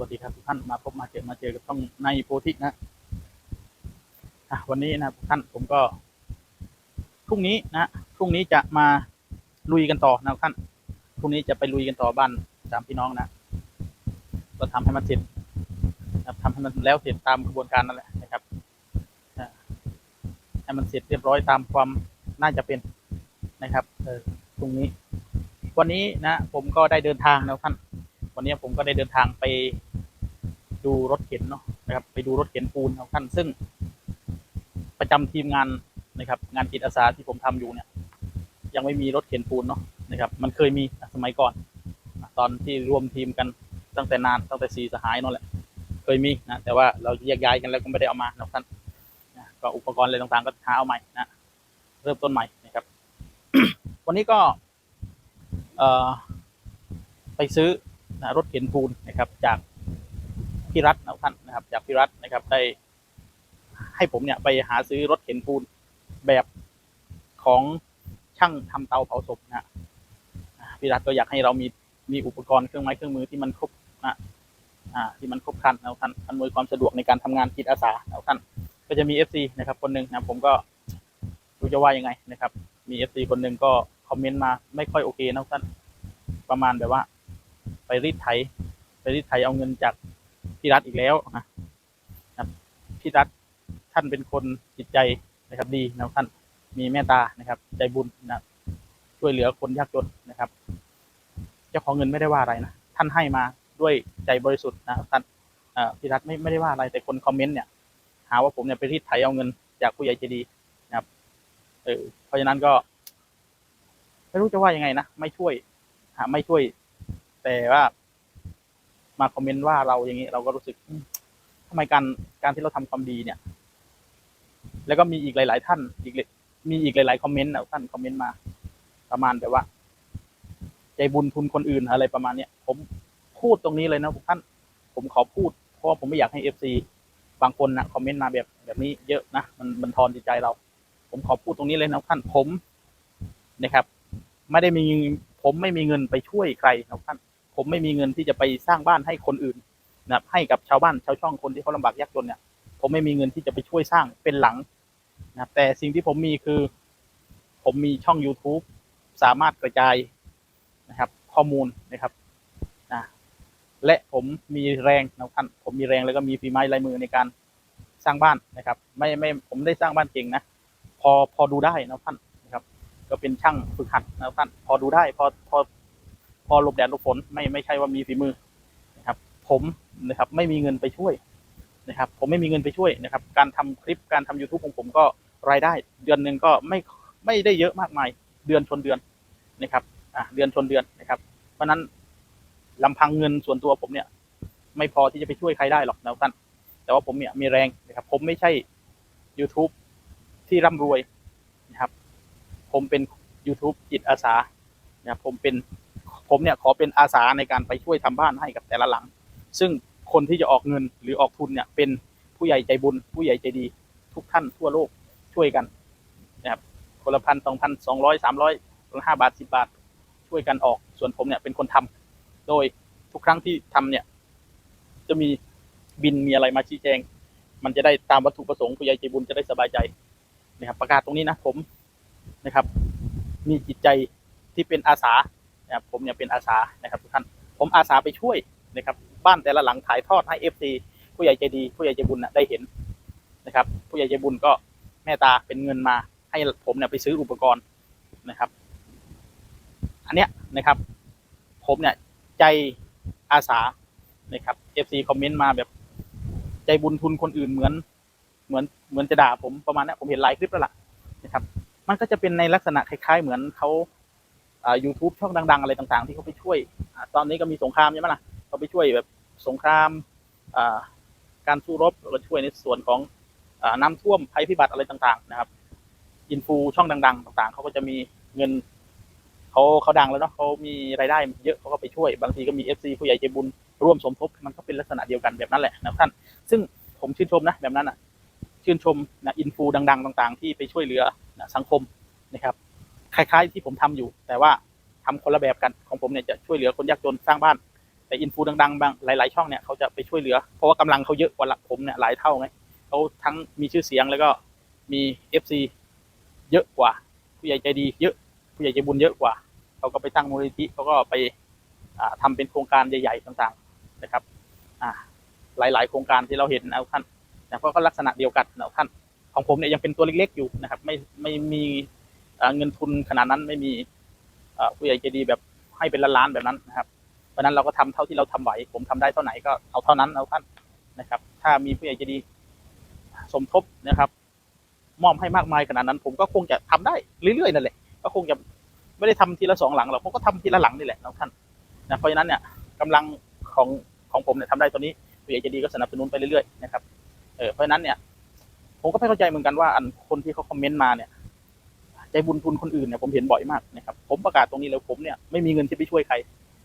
วัสดีครับทุกท่านมาพบมาเจอมาเจอกับต้องในโพธินะะวันนี้นะท่านผมก็พรุ่งนี้นะพรุ่งนี้จะมาลุยกันต่อนะท่านพรุ่งนี้จะไปลุยกันต่อบ้านสามพี่น้องนะก็ทำให้มันเสร็จนะครับทำให้มันแล้วเสร็จตามกระบวนการนั่นแหละนะครับให้มันเสร็จเรียบร้อยตามความน่าจะเป็นนะครับเออพรุ่งนี้ วันนี้นะ ผมก็ได้เดินทางนะท่านวันนี้ผมก็ได้เดินทางไป ดูรถเข็นเนาะนะครับ ไปดูรถเข็นปูนของท่านซึ่ง ประจำทีมงานนะครับ งานจิตอาสาที่ผมทำอยู่เนี่ย ยังไม่มีรถเข็นปูนเนาะนะครับ มันเคยมีสมัยก่อน ตอนที่รวมทีมกันตั้งแต่นานตั้งแต่สีสหายนั่นแหละ เคยมีนะแต่ว่าเราแยกย้ายกันแล้วก็ไม่ได้เอามานะท่านก็อุปกรณ์อะไรต่างๆก็หาเอาใหม่นะเริ่มต้นใหม่นะครับ วันนี้ก็ไปซื้อนะรถเข็นปูนนะครับจาก พี่รัฐนะท่านนะครับ จากพี่รัฐนะครับ ได้ให้ผมเนี่ยไปหาซื้อรถเข็นปูนแบบของช่างทำเตาเผาศพนะพี่รัฐก็อยากให้เรามีมีอุปกรณ์เครื่องไม้เครื่องมือที่มันครบนะอ่าที่มันครบครันนะท่านอำนวยความสะดวกในการทำงานจิตอาสานะท่านก็จะมีเอฟซีนะครับ คนหนึ่งนะผมก็รู้จะว่ายังไงนะครับ มีเอฟซีคนหนึ่งก็คอมเมนต์มาไม่ค่อยโอเคนะท่านประมาณแบบว่า ไปรีดไถไปรีดไถเอาเงินจาก พี่รัฐอีกแล้วนะครับพี่รัฐท่านเป็นคนจิตใจนะครับดีนะครับท่านมีเมตตานะครับ ใจบุญนะครับช่วยเหลือคนยากจนนะครับ เจ้าของเงินไม่ได้ว่าอะไรนะท่านให้มาด้วยใจบริสุทธิ์นะครับท่านเอ่อพี่รัฐไม่ไม่ได้ว่าอะไรแต่คนคอมเมนต์เนี่ย หาว่าผมเนี่ยไปรีดไถเอาเงินจากผู้ใหญ่ใจดีนะครับเออเพราะฉะนั้นก็ไม่รู้จะว่ายังไงนะไม่ช่วยหาไม่ช่วย แต่ว่า มาคอมเมนต์ว่าเราอย่างนี้ เราก็รู้สึกอืมทำไมการการที่เราทำความดีเนี่ย แล้วก็มีอีกหลาย ๆ ท่านอีกหลายมีอีกหลาย ๆ คอมเมนต์นะท่านคอมเมนต์มา ประมาณแบบว่า ใจบุญทุนคนอื่นอะไรประมาณเนี้ยผมพูดตรงนี้เลยนะทุกท่าน ผมขอพูด เพราะว่าผมไม่อยากให้เอฟซีบางคนนะคอมเมนต์มาแบบแบบนี้เยอะนะมันบันทอนจิตใจเรา ผมขอพูดตรงนี้เลยนะท่านผมนะครับ ไม่ได้มีผมไม่มีเงินไปช่วยใครนะท่าน ผมไม่มีเงินที่จะไปสร้างบ้านให้คนอื่นนะครับให้กับชาวบ้านชาวช่องคนที่เขาลำบากยากจนเนี่ย ผมไม่มีเงินที่จะไปช่วยสร้างเป็นหลังนะครับแต่สิ่งที่ผมมีคือ ผมมีช่อง YouTube สามารถกระจายนะครับ ข้อมูลนะครับนะและผมมีแรงนะท่านผมมีแรงแล้วก็มีฝีไม้ลายมือในการสร้างบ้านนะครับ ไม่ไม่ผมได้สร้างบ้านเก่งนะพอพอดูได้นะท่านนะครับ ก็เป็นช่างฝึกหัดนะท่าน พอดูได้ พอพอ พอหลบแดดหลบฝนไม่ไม่ใช่ว่ามีฝีมือนะครับ ผมนะครับไม่มีเงินไปช่วยนะครับ ผมไม่มีเงินไปช่วยนะครับ การทำคลิปการทำ youtube ของผมก็รายได้ เดือนหนึ่งก็ไม่ไม่ได้เยอะมากมาย เดือนชนเดือนนะครับอะเดือนชนเดือนนะครับ เพราะนั้นลำพังเงินส่วนตัวผมเนี่ย ไม่พอที่จะไปช่วยใครได้หรอกนะท่านแต่ว่าผมเนี่ยมีแรงนะครับ ผมไม่ใช่ YouTube ที่ร่ำรวยนะครับ ผมเป็น YouTube จิตอาสานะครับผมเป็น ผมเนี่ยขอเป็นอาสาในการไปช่วยทำบ้านให้กับแต่ละหลัง ซึ่งคนที่จะออกเงินหรือออกทุนเนี่ยเป็นผู้ใหญ่ใจบุญ ผู้ใหญ่ใจดี ทุกท่านทั่วโลกช่วยกันนะครับคนละพันสองพันสองร้อยสามร้อยคนละห้าบาทสิบาทช่วยกันออก ส่วนผมเนี่ยเป็นคนทำโดยทุกครั้งที่ทำเนี่ย จะมีบินมีอะไรมาชี้แจง มันจะได้ตามวัตถุประสงค์ผู้ใหญ่ใจบุญจะได้สบายใจนะครับประกาศตรงนี้นะผมนะครับ มีจิตใจที่เป็นอาสา นะครับผมเนี่ยเป็นอาสานะครับทุกท่านผมอาสาไปช่วยนะครับ บ้านแต่ละหลังถ่ายทอดให้เอฟซีผู้ใหญ่ใจดี ผู้ใหญ่ใจบุญนะได้เห็นนะครับ ผู้ใหญ่ใจบุญก็เมตตาเป็นเงินมา ให้ผมเนี่ยไปซื้ออุปกรณ์นะครับ อันเนี้ยนะครับ ผมเนี่ยใจอาสานะครับเอฟซีคอมเมนต์มาแบบใจบุญทุนคนอื่นเหมือน เหมือนเหมือนจะด่าผมประมาณนี้ผมเห็นหลายคลิปแล้วล่ะนะครับ มันก็จะเป็นในลักษณะคล้าย ๆ เหมือนเขา อ่า YouTube ช่องดัง ๆ อะไรต่างๆ ที่เขาไปช่วยอตอนนี้ก็มีสงครามใช่ไหมล่ะเขาไปช่วยแบบสงครามการสู้รบเราช่วยในส่วนของอน้ำท่วมภัยพิบัติอะไรต่างๆ นะครับอินฟูช่องดัง ๆ ต่างๆเขาก็จะมีเงินเขาเขาดังแล้วเนาะเขามีรายได้เยอะเขาก็ไปช่วย บางทีก็มีเอฟซีผู้ใหญ่ใจบุญร่วมสมทบมันก็เป็นลักษณะเดียวกันแบบนั้นแหละนะท่าน ซึ่งผมชื่นชมนะแบบนั้นอะ ชื่นชมนะอินฟูดัง ๆ ต่าง ๆ ที่ไปช่วยเหลือนะสังคมนะครับ คล้ายๆที่ผมทำอยู่ แต่ว่าทำคนละแบบกันของผมเนี่ยจะช่วยเหลือคนยากจนสร้างบ้าน แต่อินฟูดังๆบางหลาย ๆ ช่องเนี่ยเขาจะไปช่วยเหลือ เพราะว่ากำลังเขาเยอะกว่าผมเนี่ยหลายเท่าไงเขาทั้งมีชื่อเสียงแล้วก็มีเอฟซีเยอะกว่า ผู้ใหญ่ใจดีเยอะผู้ใหญ่ใจบุญเยอะกว่าเขาก็ไปตั้งมูลนิธิเขาก็ไปอ่าทำเป็นโครงการใหญ่ๆต่างๆนะครับอ่าหลายๆ โครงการที่เราเห็นนะท่านนะก็ลักษณะเดียวกันนะท่านของผมเนี่ยยังเป็นตัวเล็กๆอยู่นะครับ ไม่ไม่มี เงินทุนขนาดนั้นไม่มีผู้ใหญ่ใจดีแบบให้เป็นล้านๆแบบนั้นนะครับ เพราะนั้นเราก็ทำเท่าที่เราทำไหว ผมทำได้เท่าไหนก็เอาเท่านั้นเอาท่านนะครับ ถ้ามีผู้ใหญ่ใจดีสมทบนะครับ มอบให้มากมายขนาดนั้น ผมก็คงจะทำได้เรื่อยๆนั่นแหละ ก็คงจะไม่ได้ทำทีละสองหลังหรอกผมก็ทำทีละหลังนี่แหละนะท่านนะเพราะฉะนั้นเนี่ยกำลังของของผมเนี่ยทำได้ตัวนี้ผู้ใหญ่ใจดีก็สนับสนุนไปเรื่อยๆนะครับ เออเพราะฉะนั้นเนี่ยผมก็ไม่เข้าใจเหมือนกันว่าอันคนที่เขาคอมเมนต์มาเนี่ย ใจบุญทุนคนอื่นเนี่ยผมเห็นบ่อยมากนะครับ ผมประกาศตรงนี้แล้วผมเนี่ยไม่มีเงินที่ไปช่วยใคร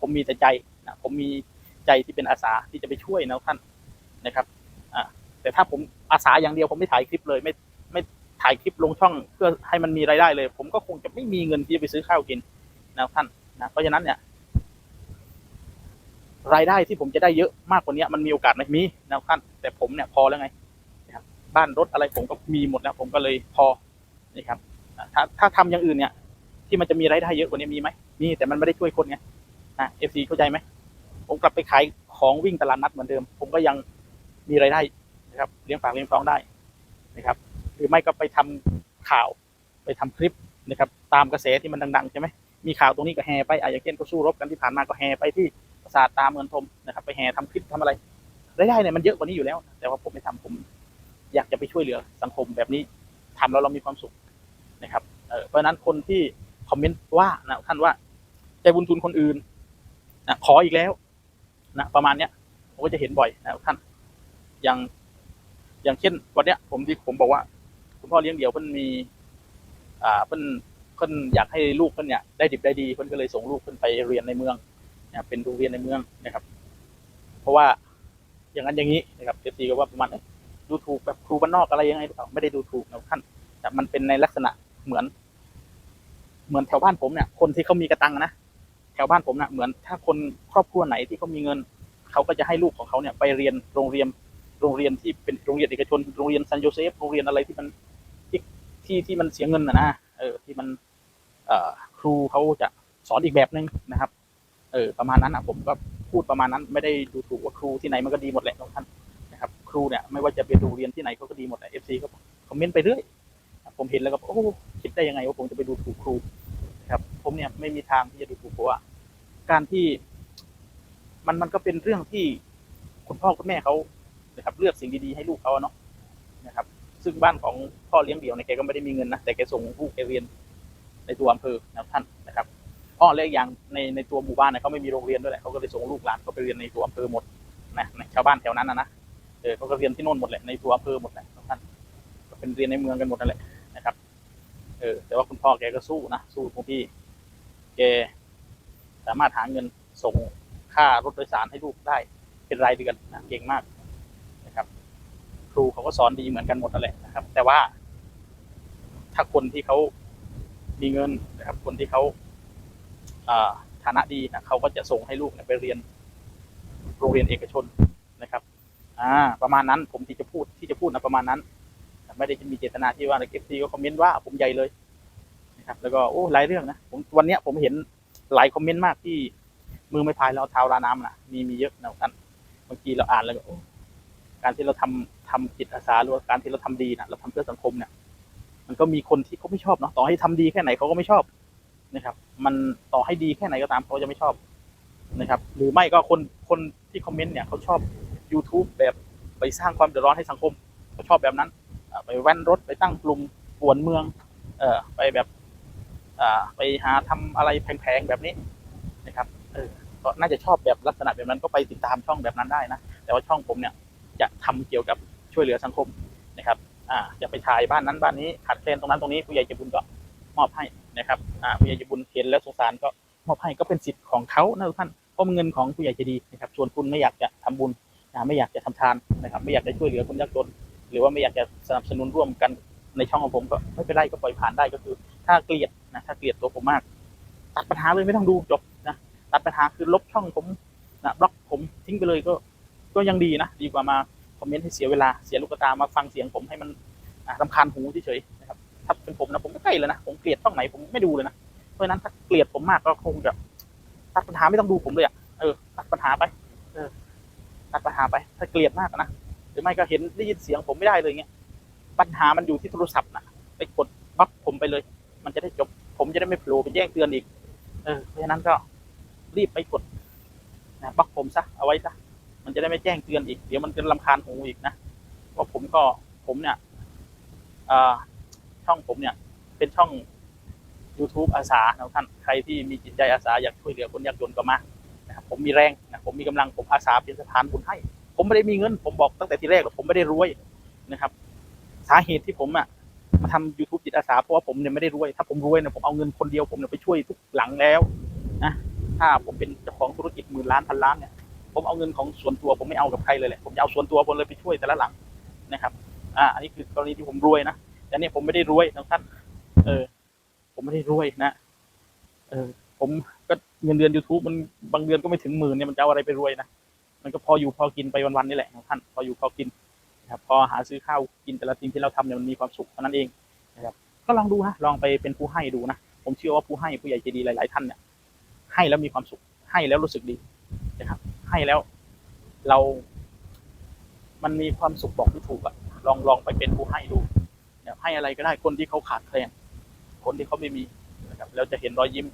ผมมีแต่ใจนะผมมีใจที่เป็นอาสาที่จะไปช่วยนะท่านนะครับอ่าแต่ถ้าผมอาสาอย่างเดียวผมไม่ถ่ายคลิปเลย ไม่ไม่ถ่ายคลิปลงช่องเพื่อให้มันมีรายได้เลย ผมก็คงจะไม่มีเงินที่จะไปซื้อข้าวกินนะท่านนะเพราะฉะนั้นเนี่ยรายได้ที่ผมจะได้เยอะมากกว่านี้มันมีโอกาสไหมมีนะท่านแต่ผมเนี่ยพอแล้วไงนะครับบ้านรถอะไรผมก็มีหมดแล้ว ผมก็เลยพอนี่ครับ ถ้าถ้าทำอย่างอื่นเนี่ย ที่มันจะมีรายได้เยอะกว่านี้มีไหมมีแต่มันไม่ได้ช่วยคนไงนะเอฟซีเข้าใจไหมผมกลับไปขายของวิ่งตลาดนัดเหมือนเดิม ผมก็ยังมีรายได้นะครับเลี้ยงปากเลี้ยงท้องได้นะครับ หรือไม่ก็ไปทำข่าวไปทำคลิปนะครับ ตามกระแสที่มันดังๆใช่ไหมมีข่าวตรงนี้ก็แห่ไปอะอย่างเช่นเขาสู้รบกันที่ผ่านมาก็แห่ไปที่ปราสาทตามเมืองทมนะครับ ไปแห่ทำคลิปทำอะไรรายได้เนี่ยมันเยอะกว่านี้อยู่แล้ว แต่ว่าผมไม่ทำผม อยากจะไปช่วยเหลือสังคมแบบนี้ทำแล้วเรามีความสุข นะครับเพราะนั้นคนที่คอมเมนต์ว่านะท่านว่าใจบุญทุนคนอื่นนะขออีกแล้วนะประมาณเนี้ยผมก็จะเห็นบ่อยนะท่าน อย่างอย่างเช่นวันเนี้ย ผมที่ผมบอกว่า คุณพ่อเลี้ยงเดี่ยวเพิ่นมี อ่าเพิ่นเพิ่นอยากให้ลูกเพิ่นเนี่ยได้ดิบได้ดีเพิ่นก็เลยส่งลูกเพิ่นไปเรียนในเมืองนะเป็นโรงเรียนในเมืองนะครับ เพราะว่าอย่างนั้นอย่างนี้นะครับเอฟซีก็ว่าประมาณดูถูกแบบครูบ้านนอกอะไรยังไงหรือเปล่าไม่ได้ดูถูกนะท่านแต่มันเป็นในลักษณะ เหมือน เหมือนแถวบ้านผมเนี่ย คนที่เขามีกระตังนะแถวบ้านผมนะเหมือนถ้าคนครอบครัวไหนที่เขามีเงินเขาก็จะให้ลูกของเขาเนี่ย ไปเรียนโรงเรียนโรงเรียนที่เป็นโรงเรียนเอกชนโรงเรียนซันโยเซฟโรงเรียนอะไรที่มันที่ที่ที่มันเสียเงินนะนะเออที่มัน เอ่อครูเขาจะสอนอีกแบบนึงนะครับ เออ ประมาณนั้นอะผมก็พูดประมาณนั้น ไม่ได้ดูถูกว่าครูที่ไหนมันก็ดีหมดแหละทุกท่านนะครับ ครูเนี่ยไม่ว่าจะเป็นโรงเรียนที่ไหนเขาก็ดีหมดแหละเอฟซีก็คอมเมนต์ไปเรื่อยผมเห็นแล้วก็โอ้ ได้ยังไงว่าผมจะไปดูถูกครูนะครับ ผมเนี่ยไม่มีทางที่จะดูถูกเพราะว่าการที่มันมันก็เป็นเรื่องที่คุณพ่อคุณแม่เขานะครับ เลือกสิ่งดีๆให้ลูกเขาเนาะนะครับ ซึ่งบ้านของพ่อเลี้ยงเดี่ยวเนี่ยแกก็ไม่ได้มีเงินนะแต่แกส่งลูกแกเรียนในตัวอำเภอนะท่านนะครับอ้อและอีกอย่างในในตัวหมู่บ้านเนี่ยเขาไม่มีโรงเรียนด้วยแหละเขาก็เลยส่งลูกหลานเขาไปเรียนในตัวอำเภอหมดนะในชาวบ้านแถวนั้นนะนะเออเขาก็เรียนที่โน่นหมดแหละในตัวอำเภอหมดแหละท่านก็เป็นเรียนในเมืองกันหมดนั่นแหละนะครับ ออแต่ว่าคุณพ่อแกก็สู้นะสู้ตรงที่แกสามารถหาเงินส่งค่ารถโดยสารให้ลูกได้เป็นรายเดือนนะเก่งมากนะครับ ครูเขาก็สอนดีเหมือนกันหมดนั่นแหละนะครับ แต่ว่า ถ้าคนที่เขามีเงินนะครับ คนที่เขาฐานะดีนะเขาก็จะส่งให้ลูกไปเรียนโรงเรียนเอกชนนะครับ อ่า ประมาณนั้นผมที่จะพูดที่จะพูดนะประมาณนั้น ไม่ได้จะมีเจตนาที่ว่าในเอฟซีก็คอมเมนต์ว่าผมใหญ่เลยนะครับ แล้วก็โอ้หลายเรื่องนะผมวันนี้ผมเห็นหลายคอมเมนต์มากที่มือไม่พายแล้วเอาเท้าลาน้ำนะมีมีเยอะนะท่านบางทีเราอ่านแล้วก็การที่เราทำทำจิตอาสาหรือว่าการที่เราทำดีนะเราทำเพื่อสังคมเนี่ย มันก็มีคนที่เขาไม่ชอบเนาะต่อให้ทำดีแค่ไหนเขาก็ไม่ชอบนะครับ มันต่อให้ดีแค่ไหนก็ตามเขาจะไม่ชอบนะครับ หรือไม่ก็คนคนที่คอมเมนต์เนี่ยเขาชอบ YouTube แบบไปสร้างความเดือดร้อนให้สังคมเขาชอบแบบนั้น ไปแว่นรถไปตั้งกลุ่มป่วนเมือง เออไปแบบอ่ไปหาทำอะไรแพงๆแบบนี้นะครับเออก็น่าจะชอบแบบลักษณะแบบนั้นก็ไปติดตามช่องแบบนั้นได้นะ แต่ว่าช่องผมเนี่ยจะทำเกี่ยวกับช่วยเหลือสังคมนะครับ อ่าจะไปถ่ายบ้านนั้นบ้านนี้ขาดแคลนตรงนั้นตรงนี้ผู้ใหญ่ใจบุญก็มอบให้นะครับ อ่าผู้ใหญ่ใจบุญเห็นแล้วสงสารก็มอบให้ก็เป็นสิทธิ์ของเขานะทุกท่านเพราะมันเงินของผู้ใหญ่ใจดีนะครับ ส่วนคุณไม่อยากจะทำบุญไม่อยากจะทำทานนะครับ ไม่อยากจะช่วยเหลือคนยากจน หรือว่าไม่อยากจะสนับสนุนร่วมกันในช่องของผมก็ไม่เป็นไรก็ปล่อยผ่านได้ก็คือ ถ้าเกลียดนะถ้าเกลียดตัวผมมาก ตัดปัญหาเลยไม่ต้องดูจบนะตัดปัญหาคือลบช่องผมนะบล็อกผมทิ้งไปเลยก็ก็ยังดีนะดีกว่ามาคอมเมนต์ให้เสียเวลาเสียลูกตามาฟังเสียงผมให้มันอ่ารำคาญหูเฉยๆนะครับถ้าเป็นผมนะผมก็ใกล้เลยนะผมเกลียดช่องไหนผมไม่ดูเลยนะเพราะฉะนั้นถ้าเกลียดผมมากก็คงจะตัดปัญหาไม่ต้องดูผมเลยอะเออตัดปัญหาไป เออตัดปัญหาไป ถ้าเกลียดมากนะ หรือไม่ก็เห็นได้ยินเสียงผมไม่ได้เลยเงี้ยปัญหามันอยู่ที่โทรศัพท์นะไปกดบล็อกผมไปเลย มันจะได้จบ ผมจะได้ไม่โผล่ไปแจ้งเตือนอีก เออเพราะฉะนั้นก็รีบไปกดนะบล็อกผมซะเอาไว้ซะมันจะได้ไม่แจ้งเตือนอีก เดี๋ยวมันจะลำคาญหูอีกนะเพราผมก็ผมเนี่ยช่องผมเนี่ย เป็นช่อง YouTube อาสานะท่านใครที่มีจิตใจอาสาอยากช่วยเหลือคนยากจนก็มานะครับผมมีแรงนะผมมีกำลังผมอาสาเป็นสะพานบุญให้ ผมไม่ได้มีเงิน ผมบอกตั้งแต่ทีแรกหรอกผมไม่ได้รวยนะครับ สาเหตุที่ผมอะมาทำ YouTube จิตอาสาเพราะว่าผมเนี่ยไม่ได้รวย ถ้าผมรวยเนี่ยผมเอาเงินคนเดียวผมเนี่ยไปช่วยทุกหลังแล้วนะถ้าผมเป็นเจ้าของธุรกิจหมื่นล้านพันล้านเนี่ยผมเอาเงินของส่วนตัวผมไม่เอากับใครเลยแหละผมจะเอาส่วนตัวผมเลยไปช่วยแต่ละหลังนะครับ อ่า อันนี้คือกรณีที่ผมรวยนะแต่เนี่ยผมไม่ได้รวยนะท่าน เออ ผมไม่ได้รวยนะ เออ ผมก็เงินเดือน YouTube มันบางเดือนก็ไม่ถึงหมื่นเนี่ยมันจะเอาอะไรไปรวยนะ มันก็พออยู่พอกินไปวันๆนี่แหละท่านพออยู่พอกินนะครับพอหาซื้อข้าวกินแต่ละสิ่งที่เราทำเนี่ยมันมีความสุขเท่านั้นเองนะครับก็ลองดูนะลองไปเป็นผู้ให้ดูนะผมเชื่อว่าผู้ให้ผู้ใหญ่ใจดีหลาย ๆ ท่านเนี่ยให้แล้วมีความสุข ให้แล้วรู้สึกดีนะครับ ให้แล้วเรา มันมีความสุขบอกไม่ถูกอะลองลองไปเป็นผู้ให้ดูเนี่ยให้อะไรก็ได้คนที่เขาขาดแคลนคนที่เขาไม่มีนะครับแล้วจะเห็นรอยยิ้ม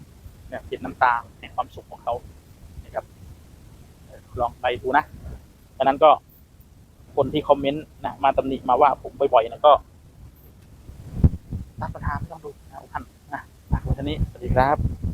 เนี่ยเห็นน้ำตาแห่งความสุขของเขา ลองไปดูนะดังนั้นก็คนที่คอมเมนต์นะมาตำหนิมาว่าผมบ่อยๆนะก็ตัดปัญหาไม่ต้องดูนะทุกท่านนะอะวันนี้สวัสดีครับ